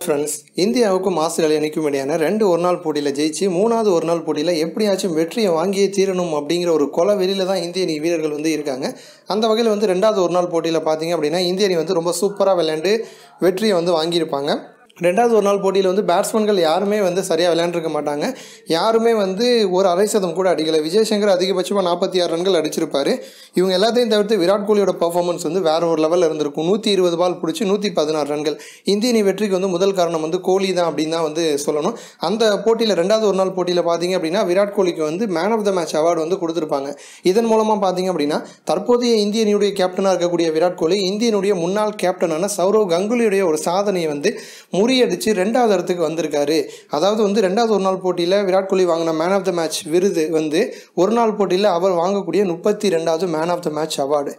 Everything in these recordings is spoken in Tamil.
ஃப்ரெண்ட்ஸ் இந்தியாவுக்கும் ஆஸ்திரேலியா அணிக்கும் இடையான ரெண்டு ஒரு நாள் போட்டியில் ஜெயிச்சு மூணாவது ஒரு நாள் போட்டியில் எப்படியாச்சும் வெற்றியை வாங்கியே தீரணும் அப்படிங்கிற ஒரு கொலை வெளியில் தான் இந்திய அணி வீரர்கள் வந்து இருக்காங்க. அந்த வகையில் வந்து ரெண்டாவது ஒரு நாள் போட்டியில் பார்த்தீங்க அப்படின்னா இந்திய அணி வந்து ரொம்ப சூப்பராக விளையாண்டு வெற்றியை வந்து வாங்கியிருப்பாங்க. ரெண்டாவது ஒரு நாள் போட்டியில் வந்து பேட்ஸ்மேன்கள் யாருமே வந்து சரியாக விளையாண்டுருக்க மாட்டாங்க. யாருமே வந்து ஒரு அரை சதம் கூட அடிக்கலை. விஜய் சங்கர் அதிகபட்சமாக நாற்பத்தி ஆறு ரன்கள் அடிச்சிருப்பார். இவங்க எல்லாத்தையும் தவிர்த்து விராட் கோலியோட பர்ஃபார்மன்ஸ் வந்து வேறு ஒரு லெவலில் இருந்திருக்கும். நூற்றி இருபது பால் பிடிச்சி நூற்றி பதினாறு ரன்கள். இந்திய அணி வெற்றிக்கு வந்து முதல் காரணம் வந்து கோலி தான் அப்படின்னு தான் வந்து சொல்லணும். அந்த போட்டியில் ரெண்டாவது ஒரு நாள் போட்டியில் பார்த்தீங்க அப்படின்னா விராட் கோலிக்கு வந்து man of the match award வந்து கொடுத்துருப்பாங்க. இதன் மூலமாக பார்த்தீங்க அப்படின்னா தற்போதைய இந்திய அணியுடைய கேப்டனாக இருக்கக்கூடிய விராட் கோலி இந்தியனுடைய முன்னாள் கேப்டனான சௌரவ் கங்குலியுடைய ஒரு சாதனையை வந்து முறியடிச்சு ரெண்டாவது இடத்துக்கு வந்திருக்காரு. அதாவது வந்து ரெண்டாவது ஒரு நாள் போட்டியில் விராட் கோலி வாங்கின மேன் ஆஃப் த மேட்ச் விருது வந்து ஒரு நாள் போட்டியில் அவர் வாங்கக்கூடிய முப்பத்தி ரெண்டாவது man of the match award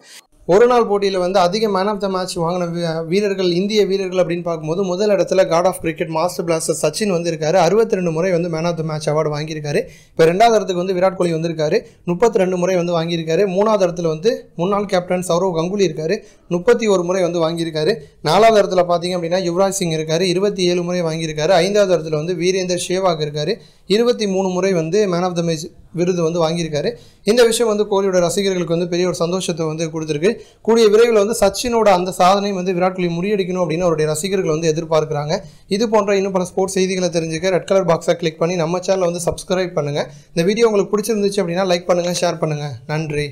ஒரு நாள் போட்டியில் வந்து அதிக மேன் ஆஃப் த மேட்ச் வாங்கின வீரர்கள் இந்திய வீரர்கள் அப்படின்னு பார்க்கும்போது முதல் இடத்துல god of cricket master blaster Sachin வந்திருக்காரு. அறுபத்தி ரெண்டு முறை வந்து man of the match award வாங்கியிருக்காரு. இப்போ ரெண்டாவது இடத்துக்கு வந்து விராட் கோலி வந்திருக்காரு. முப்பத்தி ரெண்டு முறை வந்து வாங்கியிருக்காரு. மூணாவது இடத்துல வந்து முன்னாள் கேப்டன் சௌரவ் கங்குலி இருக்காரு. முப்பத்தி ஒரு முறை வந்து வாங்கியிருக்காரு. நாலாவது இடத்துல பார்த்தீங்க அப்படின்னா யுவராஜ் சிங் இருக்காரு. இருபத்தி ஏழு முறை வாங்கியிருக்காரு. ஐந்தாவது இடத்துல வந்து வீரேந்தர் ஷேவாக் இருக்காரு. இருபத்தி மூணு முறை வந்து மேன் ஆஃப் த மேட்ச் விருது வந்து வாங்கியிருக்காரு. இந்த விஷயம் வந்து கோலியோட ரசிகர்களுக்கு வந்து பெரிய ஒரு சந்தோஷத்தை வந்து கொடுத்துருக்கு. கூடிய விரைவில் வந்து சச்சினோட அந்த சாதனையும் வந்து விராட் கோலி முறியடிக்கணும் அப்படின்னு அவருடைய ரசிகர்கள் வந்து எதிர்பார்க்குறாங்க. இது போன்ற இன்னும் பல ஸ்போர்ட்ஸ் செய்திகளை தெரிஞ்சுக்க ரெட் கலர் பாக்ஸை கிளிக் பண்ணி நம்ம சேனலை வந்து சப்ஸ்கிரைப் பண்ணுங்கள் இந்த வீடியோ உங்களுக்கு பிடிச்சிருந்துச்சு அப்படின்னா லைக் பண்ணுங்கள் ஷேர் பண்ணுங்கள் நன்றி.